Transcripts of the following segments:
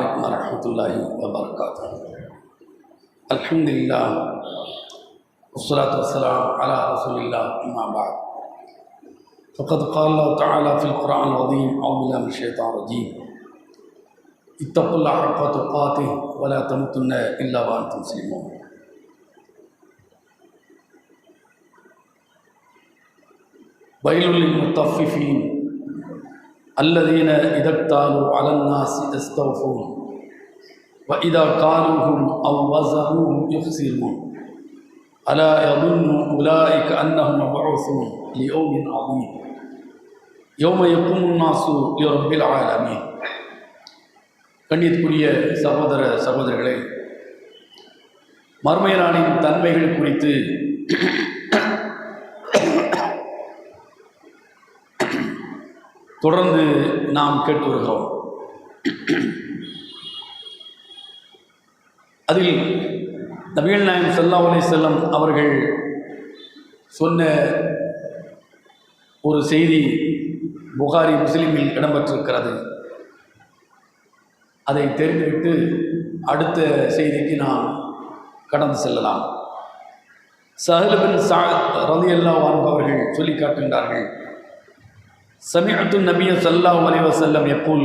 عليكم ورحمة الله وبركاته. الحمد لله والصلاة والسلام على رسول الله أما بعد. فقد قال الله تعالى في القرآن العظيم أعوذ بالله من الشيطان الرجيم. اتقوا الله حق تقاته ولا تموتن إلا وأنتم مسلمون. ويل للمطففين الذين إذا اكتالوا على الناس يستوفون وإذا قالوهم أو وزنوهم يخسرون ألا يظن أولئك أنهم مبعوثون ليوم عظيم يوم يقوم الناس لرب العالمين கண்ணியத்துக்குரிய சகோதர சகோதரர்களே மர்மையரானின் தன்மைகள் குறித்து தொடர்ந்து நாம் கேட்டு வருகிறோம் அதில் நபிகள் நாயம் சல்லா அலி செல்லம் அவர்கள் சொன்ன ஒரு செய்தி புகாரி முஸ்லீமில் இடம்பெற்றிருக்கிறது. அதை தெரிந்துவிட்டு அடுத்த செய்திக்கு நாம் கடந்து செல்லலாம். சஹல் பின் சா ரலி அல்லா அவர்கள் சொல்லி காட்டுகின்றார்கள். سمعت النبي صلى الله عليه وسلم يقول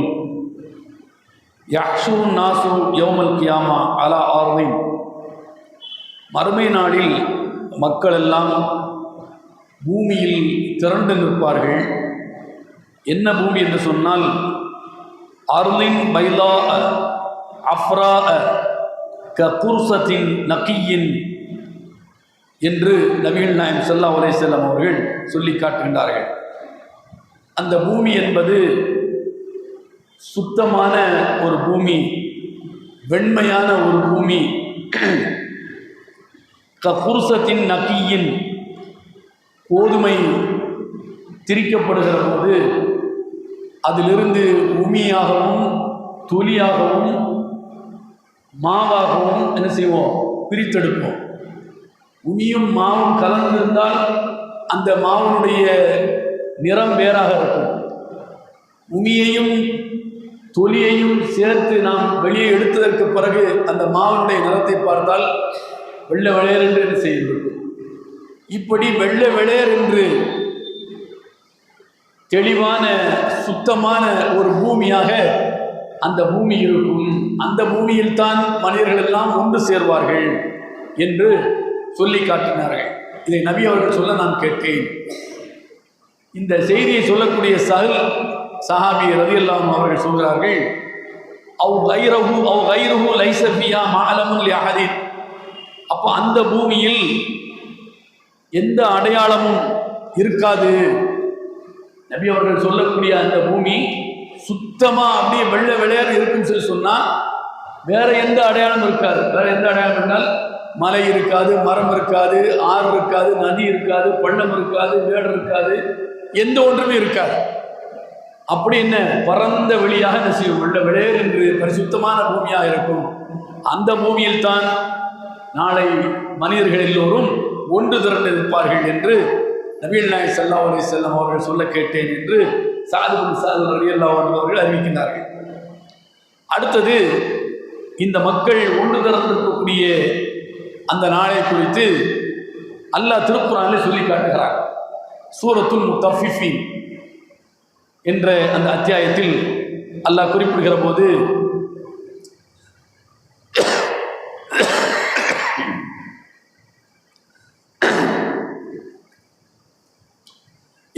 يحشر الناس يوم القيامة على أرض மறுமை நாளில் மக்கள் எல்லாம் பூமியில் திரண்டு நிற்பார்கள் என்ன பூமி என்று சொன்னால் அருளின் பைலா அஃப்ரா கபுர்சத்தின் நக்கியின் என்று நபிகள் நாயம் சல்லா உலை செல்லம் அவர்கள் சொல்லி காட்டுகின்றார்கள் அந்த பூமி என்பது சுத்தமான ஒரு பூமி வெண்மையான ஒரு பூமி. கபுருசத்தின் நக்கியின் கோதுமை திரிக்கப்படுகிற போது அதிலிருந்து உமியாகவும் துளியாகவும் மாவாகவும் என்ன செய்வோம்? பிரித்தெடுப்போம். உமியும் மாவும் கலந்திருந்தால் அந்த மாவனுடைய நிறம் வேறாக இருக்கும். உமியையும் தொலியையும் சேர்த்து நாம் வெளியே எடுத்ததற்கு பிறகு அந்த மாவனுடைய நிறத்தை பார்த்தால் வெள்ளை வெளையர் என்று செய்திருக்கும் இப்படி வெள்ளை வெளையர் என்று தெளிவான சுத்தமான ஒரு பூமியாக அந்த பூமி இருக்கும். அந்த பூமியில் தான் மனிதர்கள் எல்லாம் ஒன்று சேர்வார்கள் என்று சொல்லி காட்டினார்கள். இதை நபி அவர்கள் சொல்ல நான் கேட்டேன் இந்த செய்தியை சொல்லக்கூடிய சஹல் சஹாபி ரதி அல்லாம் அவர்கள் சொல்கிறார்கள் அவ் கைரஹு அவ் கைரஹு லைசபியா மாலமுல் யஹதின் அப்போ அந்த பூமியில் எந்த அடையாளமும் இருக்காது. நபி அவர்கள் சொல்லக்கூடிய அந்த பூமி சுத்தமாக அப்படியே வெள்ளை விளையாடு இருக்குன்னு சொல்லி சொன்னால் வேற எந்த அடையாளம் இருக்காது. வேற எந்த அடையாளம் இருந்தால் மலை இருக்காது மரம் இருக்காது ஆறு இருக்காது நதி இருக்காது பள்ளம் இருக்காது மேடு இருக்காது. எந்த ஒன்றுமே இருக்காது. அப்படி என்ன? பரந்த வெளியாக என்ன செய்யும் வெள்ள என்று பரிசுத்தமான பூமியாக இருக்கும். அந்த பூமியில் தான் நாளை மனிதர்கள் எல்லோரும் ஒன்று திரண்டு இருப்பார்கள் என்று நபீல் நாயக் சல்லா அலி செல்லம் அவர்கள் சொல்ல கேட்டேன் என்று சாது சாது அலி அல்லா அவர்கள் அறிவிக்கின்றார்கள். அடுத்தது இந்த மக்கள் ஒன்று திறந்திருக்கக்கூடிய அந்த நாளை குறித்து அல்லாஹ் திருக்குறானில் சொல்லி காட்டுகிறார் சூரத்துல் முத்தஃபிஃபின் என்ற அந்த அத்தியாயத்தில் அல்லாஹ் குறிப்பிடுகிற போது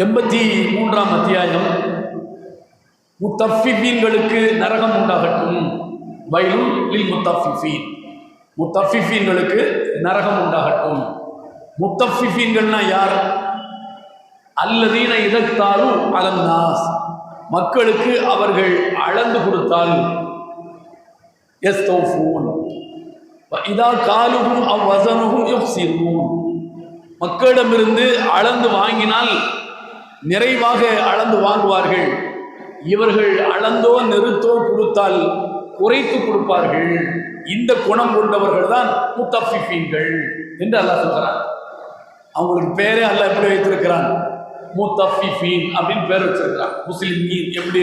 எண்பத்தி மூன்றாம் அத்தியாயம் முத்தஃபிஃபீன்களுக்கு நரகம் உண்டாகட்டும். வயலும் லில் முத்தஃபிஃபீன். முத்தஃபிஃபீன்களுக்கு நரகம் உண்டாகட்டும். முத்தஃபிஃபீன்கள்னா யார்? அல்லதீன இதத்தாலும் அலந்தாஸ் மக்களுக்கு அவர்கள் அளந்து கொடுத்தால் எஸ் தௌஃபூன் இதா காலுகும் அவ்வசனுகும் யுஃப்சிரூன். மக்களிடமிருந்து அளந்து வாங்கினால் நிறைவாக அளந்து வாங்குவார்கள். இவர்கள் அளந்தோ நிறுத்தோ கொடுத்தால் குறைத்து கொடுப்பார்கள். இந்த குணம் கொண்டவர்கள் தான் முத்தஃபிஃபீன்கள் என்று அல்லாஹ் சொல்கிறான். அவங்களுக்கு பேரே அல்லாஹ் எப்படி வைத்திருக்கிறான்? முத்தஃபிஃபீன் அப்படின்னு பேர் வச்சிருக்கிறான் முஸ்லிமீன் எப்படி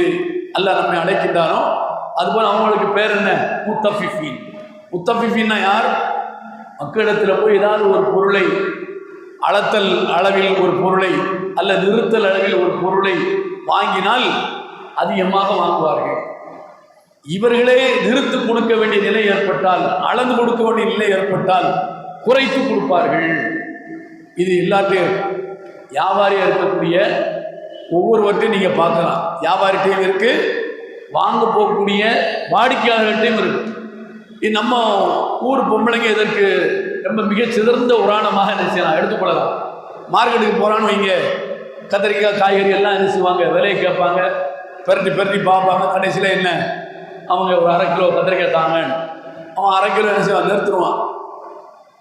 அல்லாஹ் நம்மை அழைக்கின்றானோ அதுபோல் அவங்களுக்கு பேர் என்ன? முத்தஃபிஃபின். முத்தஃபிஃபின்னா யார்? மக்களிடத்தில் போய் ஏதாவது ஒரு பொருளை அளத்தல் அளவில் ஒரு பொருளை அல்ல நிறுத்தல் அளவில் ஒரு பொருளை வாங்கினால் அதிகமாக வாங்குவார்கள். இவர்களே நிறுத்து கொடுக்க வேண்டிய நிலை ஏற்பட்டால் அளந்து கொடுக்க வேண்டிய நிலை ஏற்பட்டால் குறைத்து கொடுப்பார்கள். இது எல்லாத்தையும் வியாபாரியாக இருக்கக்கூடிய ஒவ்வொருவற்றையும் நீங்கள் பார்க்கலாம். வியாபாரிட்டையும் இருக்குது வாங்க போகக்கூடிய வாடிக்கையாளர்கிட்டையும் இருக்குது இது நம்ம ஊர் பொம்பளைங்க இதற்கு ரொம்ப மிக சிதறந்த உராணமாக என்ன செய்யலாம்? எடுத்துக்கொள்ளலாம் மார்க்கெட்டுக்கு போகிறான்னு வைங்க. கத்திரிக்காய் காய்கறி எல்லாம் என்ன செய்வாங்க? விலையை கேட்பாங்க. பெருட்டி பெருட்டி பார்ப்பாங்க. கடைசியில் என்ன? அவங்க ஒரு அரை கிலோ கத்திரிக்காய் தாங்கன்னு அவன் அரை கிலோ என்ன செய்வான்? நிறுத்துருவான்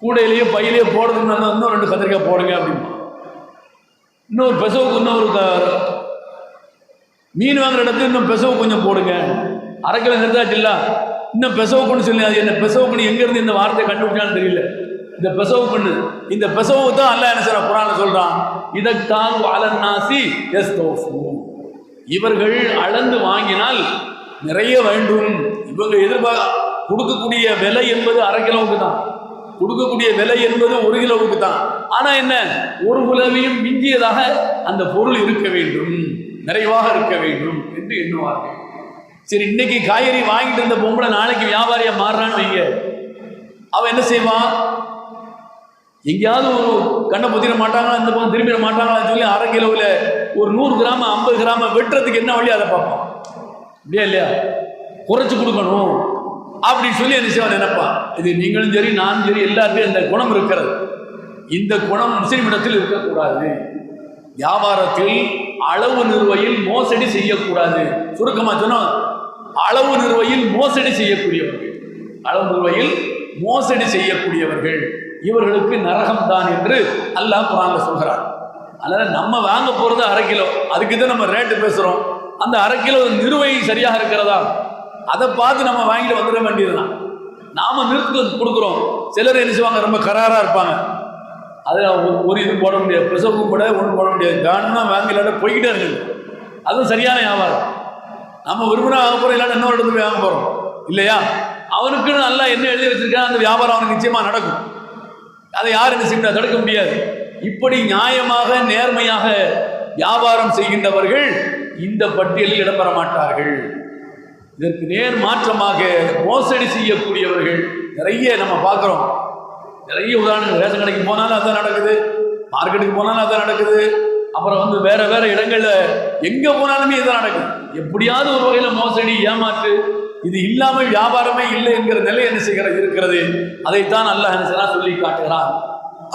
கூடையிலேயே பையிலேயே போடுறதுக்கு இன்னும் ரெண்டு கத்திரிக்காய் போடுங்க அப்படிமா இன்னொரு பெசவுக்கு இன்னொரு மீன் வாங்குற இடத்துல இன்னும் பெசவு கொஞ்சம் போடுங்க. அரை கிலோ நிறுத்தாச்சுல்ல இன்னும் பெசவு பண்ணு சொல்லி அது என்ன பெசவு பண்ணி எங்கேருந்து இந்த வார்த்தையை கண்டுபிடிச்சான்னு தெரியல. இந்த பெசவு பண்ணு. இந்த பெசவு தான் அல்ல என்ன சார் குரான் சொல்றான் இதற்காக அலநாசி எஸ் இவர்கள் அளந்து வாங்கினால் நிறைய வேண்டும். இவங்க எதிர்பார்க்க கொடுக்கக்கூடிய விலை என்பது அரை கிலோவுக்கு தான். கொடுக்கக்கூடிய விலை என்பது ஒரு கிலோவுக்கு தான். ஆனால் என்ன? ஒரு கிலோவையும் மிஞ்சியதாக அந்த பொருள் இருக்க வேண்டும். நிறைவாக இருக்க வேண்டும் என்று எண்ணுவார்கள். சரி இன்னைக்கு காய்கறி வாங்கிட்டு இருந்த பொம்பளை நாளைக்கு வியாபாரியாக மாறுறான்னு வைங்க. அவன் என்ன செய்வான் எங்கேயாவது ஒரு கண்ணை பொத்திட மாட்டாங்களா இந்த பக்கம் திரும்பிட மாட்டாங்களான்னு சொல்லி அரை கிலோவில் ஒரு நூறு கிராம் ஐம்பது கிராம வெட்டுறதுக்கு என்ன வழி அதை பார்ப்பான் இல்லையா இல்லையா? குறைச்சி கொடுக்கணும். அப்படின்னு சொல்லி என்ன செய்வான் நினைப்பான் இது நீங்களும் சரி நானும் சரி எல்லாருக்கும் இந்த குணம் இருக்கிறது. இந்த குணம் முஸ்லிமிடத்தில் இருக்கக்கூடாது. வியாபாரத்தில் அளவு நிறுவையில் மோசடி செய்யக்கூடாது. சுருக்கமாக சொன்னால் அளவு நிறுவையில் மோசடி செய்யக்கூடியவர்கள். அளவு நிறுவையில் மோசடி செய்யக்கூடியவர்கள். இவர்களுக்கு நரகம் தான் என்று அல்லாஹ் குரான்ல சொல்கிறார் அதனால் நம்ம வாங்க போகிறது அரை கிலோ. அதுக்கு தான் நம்ம ரேட்டு பேசுகிறோம் அந்த அரை கிலோ நிறுவை சரியாக இருக்கிறதா? அதை பார்த்து நம்ம வாங்கிட்டு வந்துட வேண்டியதுதான். நாம் நிறுத்து கொடுக்குறோம். சிலர் என்ன செய்வாங்க? ரொம்ப கராராக இருப்பாங்க. அதில் ஒரு- ஒரு இது போட முடியாது. பிரசவம் கூட ஒன்றும் போட முடியாது. காணும்னா வாங்க இல்லாட்ட போய்கிட்டே இருக்குது. அதுவும் சரியான வியாபாரம். நம்ம விரும்பினா வாங்க போகிறோம் இல்லாட்ட இன்னொரு இடத்துல போய் வாங்க போகிறோம் இல்லையா? அவனுக்குன்னு நல்லா என்ன எழுதி வச்சிருக்கான் அந்த வியாபாரம் அவனுக்கு நிச்சயமாக நடக்கும். அதை யார் என்ன செய்ய தடுக்க முடியாது. இப்படி நியாயமாக நேர்மையாக வியாபாரம் செய்கின்றவர்கள் இந்த பட்டியலில் இடம்பெற மாட்டார்கள். இதற்கு நேர் மாற்றமாக மோசடி செய்யக்கூடியவர்கள் நிறைய நம்ம பார்க்குறோம். நிறைய உதாரணங்கள். ரேஷன் கடைக்கு போனாலும் அதான் நடக்குது. மார்க்கெட்டுக்கு போனாலும் அதான் நடக்குது. அப்புறம் வந்து வேற வேற இடங்கள்ல எங்க போனாலுமே இதான் நடக்குது. எப்படியாவது ஒரு வகையில மோசடி ஏமாற்று இது இல்லாமல் வியாபாரமே இல்லை என்கிற நிலை என்ன செய்கிறது இருக்கிறது. அதைத்தான் அல்லாஹ் என்ன சொல்லி காட்டுகிறான்.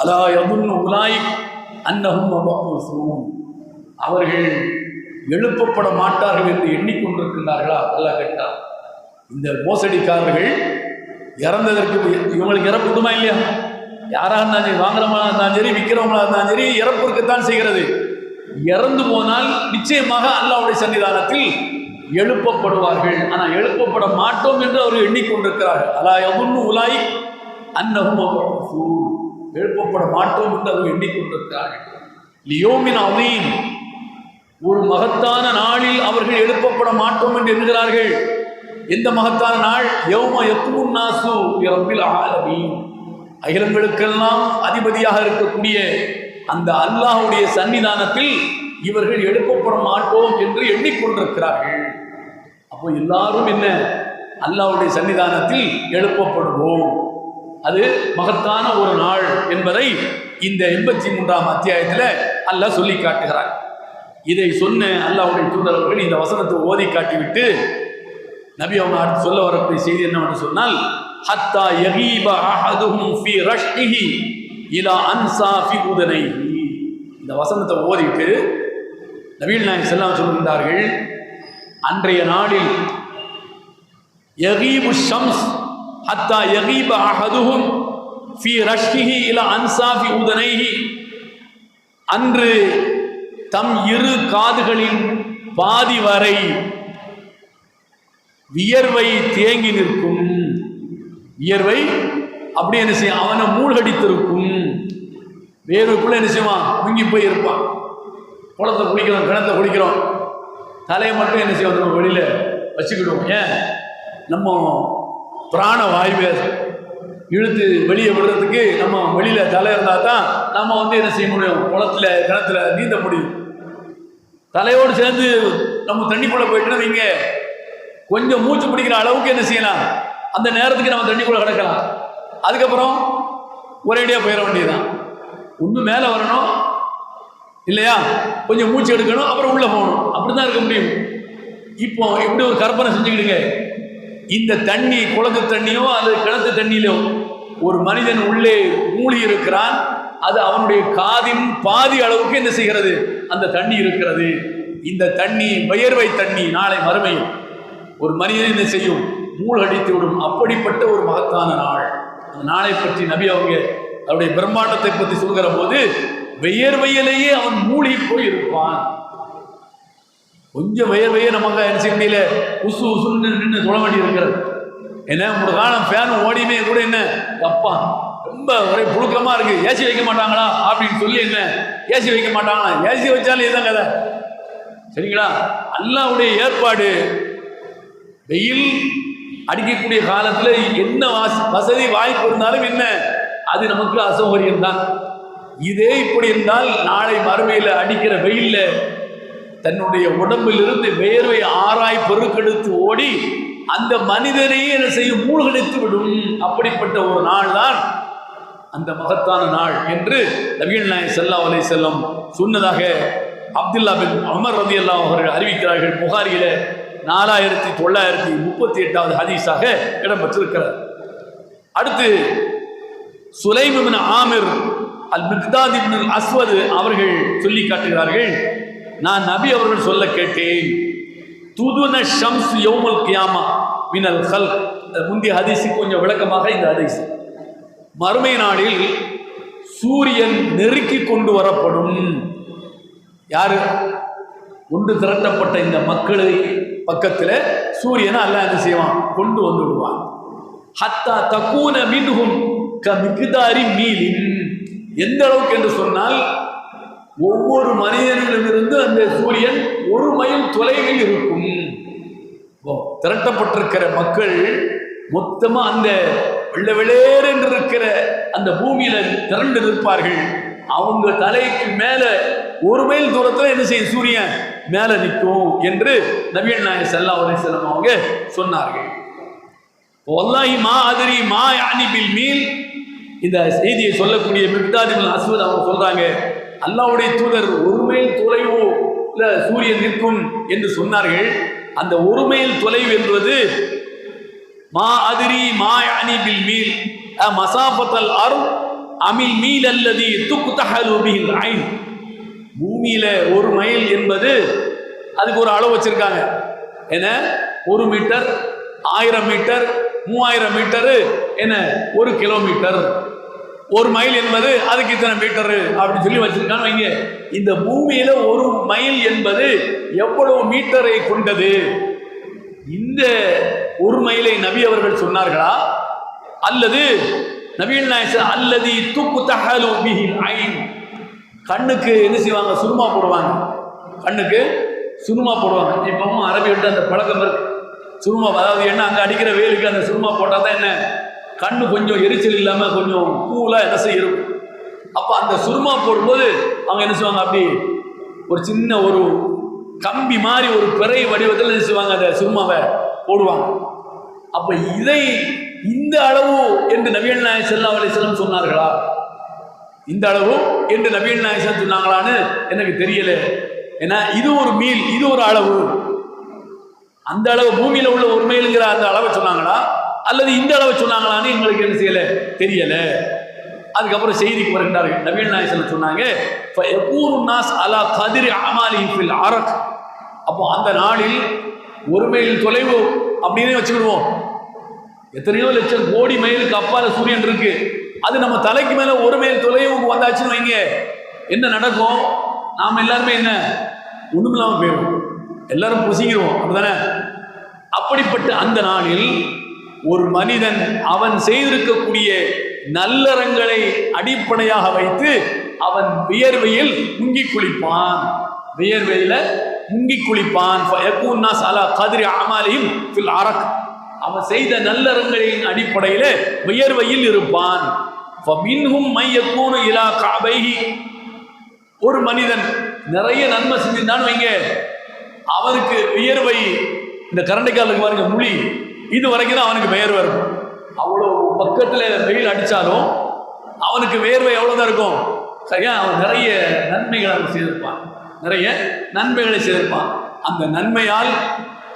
அலா யமுன் உலாய் அன்னகும் அவர்கள் எழுப்பப்பட மாட்டார்கள் என்று எண்ணிக்கொண்டிருக்கின்றார்களா? அல்லாஹ் கேட்டார் இந்த மோசடிக்காரர்கள் இறந்ததற்கு இவங்களுக்கு இறப்பு உண்டுமா இல்லையா? யாராக இருந்தாலும் சரி வாங்குறவங்களா இருந்தாலும் சரி விற்கிறவங்களா இருந்தாலும் சரி இறப்பு இருக்கத்தான் செய்கிறது. இறந்து போனால் நிச்சயமாக அல்லாவுடைய சன்னிதானத்தில் எழுப்பப்படுவார்கள். ஆனால் எழுப்பப்பட மாட்டோம் என்று அவர் எண்ணிக்கொண்டிருக்கிறார்கள். அலா யமுன்னு உலாய் அன்னகும் எழுப்பப்பட மாட்டோம் என்று அவர் எண்ணிக்கொண்டிருக்கிறார்கள். லியோமின் அவீன் ஒரு மகத்தான நாளில் அவர்கள் எழுப்பப்பட மாட்டோம் என்று எண்ணுகிறார்கள். எந்த மகத்தான நாள்? யௌம யக்குமுன் நாசு ரப்பில் ஆலமி அகிலங்களுக்கெல்லாம் அதிபதியாக இருக்கக்கூடிய அந்த அல்லாஹ்வுடைய சன்னிதானத்தில் இவர்கள் எழுப்பப்பட மாட்டோம் என்று எண்ணிக்கொண்டிருக்கிறார்கள். அப்போ எல்லாரும் என்ன? அல்லாஹுடைய சன்னிதானத்தில் எழுப்பப்படுவோம். அது மகத்தான ஒரு நாள் என்பதை இந்த எண்பத்தி மூன்றாம் அத்தியாயத்தில் அல்லாஹ் சொல்லி காட்டுகிறார் இதை சொன்ன அல்லாஹ்வுடைய தூதர் இந்த வசனத்தை ஓதி காட்டிவிட்டு நபி அவங்க அடுத்து சொல்ல வரக்கூடிய செய்தி என்னவென்று சொன்னால் ஹத்தா யகீப அஹதுஹும் ஃபி ரஷ்ஹிஹி இலா அன்சா ஃபி உதனைஹி. இந்த வசனத்தை ஓதிட்டு நபீல் நாயக் செல்லாம் சொல்கின்றார்கள் அன்றைய நாளில் யகீபு ஷம்ஸ் ஹத்தா யகீப அஹதுஹும் ஃபி ரஷ்ஹிஹி இலா அன்சா ஃபி உதனைஹி. அன்று தம் இரு காதுகளின் பாதி வரை வியர்வை தேங்கி நிற்கும். வியர்வை அப்படி என்ன செய்யும்? அவனை மூழ்கடித்திருக்கும். வேர்வைக்குள்ள என்ன செய்வான்? முங்கி போய் இருப்பான். குளத்தை குளிக்கிறோம் கிணத்தை குளிக்கிறோம். தலையை மட்டும் என்ன செய்வோம்? நம்ம வெளியில் வச்சுக்கிடுவோம். ஏன்? நம்ம பிராண வாயுவை இழுத்து வெளியே விடுறதுக்கு நம்ம வெளியில் தலை இருந்தால் தான் நம்ம வந்து என்ன செய்ய முடியும்? குளத்துல கிணத்துல நீந்த முடியும். தலையோடு சேர்ந்து நம்ம தண்ணிக்குள்ளே போயிட்டுனா வைங்க கொஞ்சம் மூச்சு பிடிக்கிற அளவுக்கு என்ன செய்யலாம்? அந்த நேரத்துக்கு நம்ம தண்ணிக்குள்ள கிடக்கலாம். அதுக்கப்புறம் ஒரேடியாக போயிட வேண்டியதுதான். ஒன்று மேலே வரணும் இல்லையா? கொஞ்சம் மூச்சு எடுக்கணும் அப்புறம் உள்ளே போகணும். அப்படி தான் இருக்க முடியும். இப்போ இப்படி ஒரு கற்பனை செஞ்சுக்கிடுங்க. இந்த தண்ணி குளத்து தண்ணியோ அல்லது கிணத்து தண்ணியிலோ ஒரு மனிதன் உள்ளே மூழ்கி இருக்கிறான். அது அவனுடைய காதின் பாதி அளவுக்கு என்ன செய்கிறது? அந்த தண்ணி இருக்கிறது. இந்த தண்ணி வியர்வை தண்ணி நாளை மறுமையில். ஒரு மனிதன் என்ன செய்யும்? மூழ்கடித்து விடும் அப்படிப்பட்ட ஒரு மகத்தான நாள். அந்த நாளை பற்றி நபி அவங்க அவருடைய பிரம்மாண்டத்தை பற்றி சொல்கிற போது வியர்வையிலேயே அவன் மூழ்கி போய் இருப்பான் கொஞ்சம் வியர்வையே நமக்கு என்ன செய்ய முடியல உசு உசுன்னு நின்று சொல்ல வேண்டி இருக்கிறது என்ன? ஒரு காலம் ஃபேன் ஓடியுமே கூட என்ன? அப்பா ரொம்ப ஒரே புழுக்கமாக இருக்கு. ஏசி வைக்க மாட்டாங்களா? அப்படின்னு சொல்லி என்ன? ஏசி வைக்க மாட்டாங்களா? ஏசி வச்சாலும் இதுதான் கதை. சரிங்களா? அல்லாவுடைய ஏற்பாடு. வெயில் அடிக்கக்கூடிய காலத்தில் என்ன வசதி வாய்ப்பு இருந்தாலும் என்ன? அது நமக்கு அசௌகரியம் தான். இதே இப்படி இருந்தால் நாளை மறுமையில் அடிக்கிற வெயிலில் தன்னுடைய உடம்பிலிருந்து வேர்வை ஆராய் பெருக்கெடுத்து ஓடி அந்த மனிதனையே என்ன செய்யும்? மூழ்கடித்து விடும். அப்படிப்பட்ட ஒரு நாள் தான் அந்த மகத்தான நாள் என்று நவீன் நாயக் ஸல்லல்லாஹு அலை செல்லம் சொன்னதாக அப்துல்லா பின் அமர் ரதி அல்லா அவர்கள் அறிவிக்கிறார்கள் புகாரியில். நாலாயிரத்தி தொள்ளாயிரத்தி முப்பத்தி எட்டாவது ஹதீஸாக இடம்பெற்றிருக்கிறார் அடுத்து சுலைமின் ஆமிர் அல் மிக்தாதிபின் அஸ்வது அவர்கள் சொல்லி காட்டுகிறார்கள் நான் நபி அவர்கள் சொல்ல கேட்டேன் துதுன ஷம்ஸ் யோமல் கியாமா மினல் ஹல் முந்தைய ஹதீஸு கொஞ்சம் விளக்கமாக இந்த ஹதீஸ். மறுமை நாளில் சூரியன் நெருக்கி கொண்டு வரப்படும். யார்? ஒன்று திரட்டப்பட்ட இந்த மக்களை பக்கத்தில் சூரியனை அல்ல என்ன செய்வான்? கொண்டு வந்து விடுவான். ஹத்தா தக்கூன மின்ஹும் க மிகுதாரி மீலின். எந்த அளவுக்கு என்று சொன்னால் ஒவ்வொரு மனிதனிடமிருந்து அந்த சூரியன் ஒரு மைல் தொலைவில் இருக்கும். திரட்டப்பட்டிருக்கிற மக்கள் மொத்தமாக அந்த வெள்ள வெளியேறு என்று இருக்கிற அந்த பூமியில திரண்டு நிற்பார்கள் அவங்க தலைக்கு மேல ஒரு மைல் தூரத்தில் என்ன செய்யும்? சூரியன் மேல நிற்கும் என்று நவீன் நாயக் சல்லா செல்லம் அவங்க சொன்னார்கள். வல்லாஹி மா அதிரி மா யானி பில் மீல். இந்த செய்தியை சொல்லக்கூடிய மிக்தாதிபில் அஸ்வத் அவங்க சொல்றாங்க அல்லாவுடைய தூதர் ஒரு மைல் தொலைவோ இல்ல சூரியன் நிற்கும் என்று சொன்னார்கள். அந்த ஒரு மைல் தொலைவு என்பது மா அதிரி மா யானி பில் மீல். மசாபத்தல் அருள் அமில் மீல் அல்லதி துக்குதஹலு பிஹில் ஐன். பூமியில ஒரு மைல் என்பது அதுக்கு ஒரு அளவு வச்சிருக்காங்க. என்ன? ஒரு மீட்டர் ஆயிரம் மீட்டர் மூவாயிரம் மீட்டரு என்ன? ஒரு கிலோமீட்டர். ஒரு மைல் என்பது அதுக்கு இத்தனை மீட்டரு அப்படின்னு சொல்லி வச்சிருக்காங்க வைங்க. இந்த பூமியில ஒரு மைல் என்பது எவ்வளவு மீட்டரை கொண்டது? இந்த ஒரு மைலை நபி அவர்கள் சொன்னார்களா? அல்லது நபிகள் நாயசர் அல்லது துப்பு தகலு பிஹில் ஐன். கண்ணுக்கு என்ன செய்வாங்க? சுருமா போடுவாங்க. கண்ணுக்கு சுருமா போடுவாங்க. இப்பவும் அரபிகிட்ட அந்த பழக்கம் இருக்கு. சுருமா அதாவது என்ன அங்கே அடிக்கிற வெயிலுக்கு அந்த சுருமா போட்டால் தான் என்ன? கண்ணு கொஞ்சம் எரிச்சல் இல்லாமல் கொஞ்சம் கூலாக என்ன செய்ய இருக்கும் அப்போ அந்த சுருமா போடும்போது அவங்க என்ன செய்வாங்க? அப்படி ஒரு சின்ன ஒரு கம்பி மாதிரி ஒரு பிறை வடிவத்தில் என்ன செய்வாங்க? அந்த சுருமாவை போடுவாங்க. அப்போ இதை இந்த அளவு என்று நவீன நாயக் செல்லா அலிஸ்லாம் சொன்னார்களா? இந்த அளவு என்று நவீன நாயசன் சொன்னாங்களான்னு எனக்கு தெரியல. ஏன்னா இது ஒரு மீல் இது ஒரு அளவு. அந்த அளவு பூமியில் உள்ள ஒரு மைலுங்கிற அந்த அளவை சொன்னாங்களா? அல்லது இந்த அளவை சொன்னாங்களான்னு எங்களுக்கு என்ன செய்யலை? தெரியலை. அதுக்கப்புறம் செய்திக்கு வருகின்றார்கள். நவீன நாயசன் சொன்னாங்க நாஸ் அலா கதிரி அமாலி ஃபில் அரக். அப்போ அந்த நாளில் ஒரு மைல் தொலைவு அப்படின்னு வச்சுக்கிடுவோம். எத்தனையோ லட்சம் கோடி மைலுக்கு அப்பால சூரியன் இருக்குது அது நம்ம தலைக்கு மேல ஒரு மேல் தொலைவுக்கு வந்தாச்சுன்னு வைங்க. என்ன நடக்கும்? நாம எல்லாருமே என்ன? ஒண்ணுமில்லாம போயிடும் எல்லாரும் புசிக்கிறோம் அப்படிதானே அப்படிப்பட்ட அந்த நாளில் ஒரு மனிதன் அவன் செய்திருக்கக்கூடிய நல்லறங்களை அடிப்படையாக வைத்து அவன் வியர்வையில் முங்கி குளிப்பான். வியர்வையில் முங்கி குளிப்பான். ஃபயகூன் நாஸ் கதிரி அமாலியும் ஃபில் அரக் அவன் செய்த நல்லறங்களின் அடிப்படையில் உயர்வையில் இருப்பான். மையக்கூணு இலா காபைகி ஒரு மனிதன் நிறைய நன்மை செஞ்சிருந்தான்னு வைங்க. அவனுக்கு உயர்வை இந்த கரண்டைக்காலுக்கு பாருங்க மொழி. இது வரைக்கும் தான் அவனுக்கு வேர்வை இருக்கும். அவ்வளோ பக்கத்தில் வெயில் அடித்தாலும் அவனுக்கு வேர்வை எவ்வளோதான் இருக்கும்? சரியா? அவன் நிறைய நன்மைகளை அவன் செய்திருப்பான். நிறைய நன்மைகளை செய்திருப்பான். அந்த நன்மையால்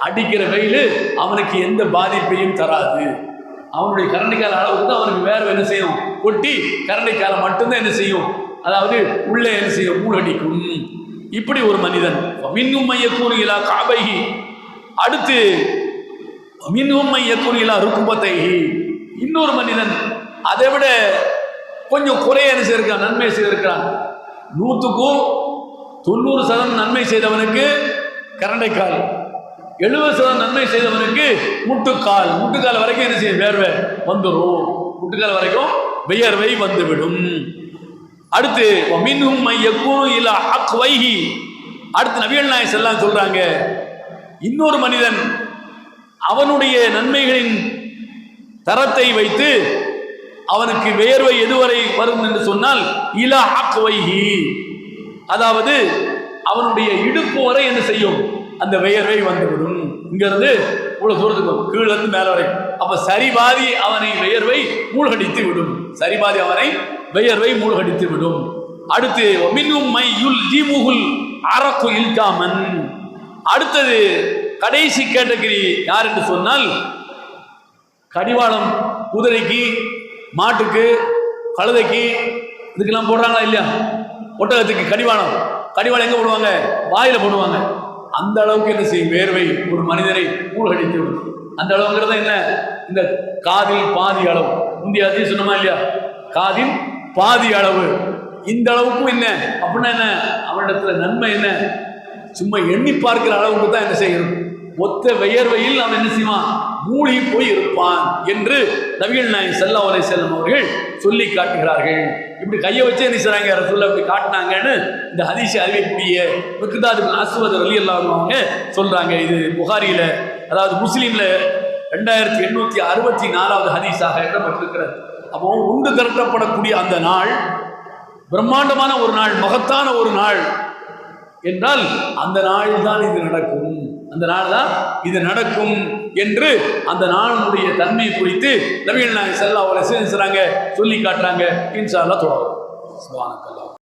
அடிக்கிற வெயில் அவனுக்கு எந்த பாதிப்பையும் தராது. அவனுடைய கரண்டிக்கால அளவுக்கு தான் அவனுக்கு வேறு என்ன செய்யும்? கொட்டி கரண்டிக்கால மட்டும்தான் என்ன செய்யும்? அதாவது உள்ளே என்ன செய்யும்? மூழடிக்கும் இப்படி ஒரு மனிதன். மின்னும் மைய கூறுகிறா காபைகி அடுத்து மின்னும் மைய கூறுகிறா ருக்கும்பத்தைகி இன்னொரு மனிதன். அதை விட கொஞ்சம் குறைய என்ன செய்யிருக்கான் நன்மை செய்திருக்கிறான். நூற்றுக்கும் தொண்ணூறு சதம் நன்மை செய்தவனுக்கு கரண்டைக்கால். எழுபது சதம் நன்மை செய்தவனுக்கு முட்டுக்கால். முட்டுக்கால் வரைக்கும் என்ன செய்யும்? வேர்வை வந்துடும் முட்டுக்கால் வரைக்கும் வியர்வை வந்துவிடும். அடுத்து மின்னும் மையக்கூனும் இல்ல ஹக் வைகி அடுத்து நபிகள் நாயஸ் எல்லாம் சொல்றாங்க இன்னொரு மனிதன் அவனுடைய நன்மைகளின் தரத்தை வைத்து அவனுக்கு வேர்வை எதுவரை வரும் என்று சொன்னால் இலா ஹக் வைஹி அதாவது அவனுடைய இடுப்பு வரை என்ன செய்யும்? அந்த வியர்வை வந்துவிடும். இங்கிருந்து இவ்வளோ தூரத்துக்கு கீழேருந்து மேலே வரை. அப்போ வரைக்கும் அப்ப சரிபாதி அவனை வியர்வை மூழ்கடித்து விடும் சரிபாதி அவனை வியர்வை மூழ்கடித்து விடும் அடுத்து மின்னும் மை யுல் ஜிமுகுல் அரக்கு இல்காமன். அடுத்தது கடைசி கேட்டகிரி யார் என்று சொன்னால் கடிவாளம் குதிரைக்கு மாட்டுக்கு கழுதைக்கு இதுக்கெல்லாம் போடுறாங்களா இல்லையா? ஒட்டகத்துக்கு கடிவாளம். கடிவாளம் எங்கே போடுவாங்க? வாயில் போடுவாங்க. அந்த அளவுக்கு என்ன செய்யும்? வேர்வை ஒரு மனிதரை மூழ்கடித்து விடும். அந்த அளவுங்கிறது என்ன? இந்த காதில் பாதி அளவு. முந்தைய அதிகம் சொன்னோமா இல்லையா? காதில் பாதி அளவு. இந்த அளவுக்கும் என்ன? அப்படின்னா என்ன? அவனிடத்துல நன்மை என்ன? சும்மா எண்ணி பார்க்கிற அளவுக்கு தான் என்ன செய்யணும் ஒத்த வியர்வையில் அவன் என்ன செய்வான்? மூழ்கி போய் இருப்பான் என்று நபிகள் நாயகம் செல்லா அலை செல்லம் அவர்கள் சொல்லி காட்டுகிறார்கள். இப்படி கையை வச்சு என்ன செய்றாங்க? ரசூல்லா இப்படி காட்டினாங்கன்னு இந்த ஹதீஷை அறிவிக்கக்கூடிய மிக்தாது அசுவது அலி அவங்க சொல்றாங்க. இது புகாரியில அதாவது முஸ்லீம்ல ரெண்டாயிரத்தி எண்ணூத்தி அறுபத்தி நாலாவது ஹதீஸாக இடம்பெற்றிருக்கிறது. அப்போ உண்டு திரட்டப்படக்கூடிய அந்த நாள் பிரம்மாண்டமான ஒரு நாள் மகத்தான ஒரு நாள் என்றால் அந்த நாள் தான் இது நடக்கும். அந்த நாள் தான் இது நடக்கும் என்று அந்த நாளுடைய தன்மை குறித்து நவீன செல்லா அவரை செய்கிறாங்க சொல்லி காட்டுறாங்க. இன்ஷா அல்லாஹ் தொடரும் சுப்ஹானக்கல்லாஹ்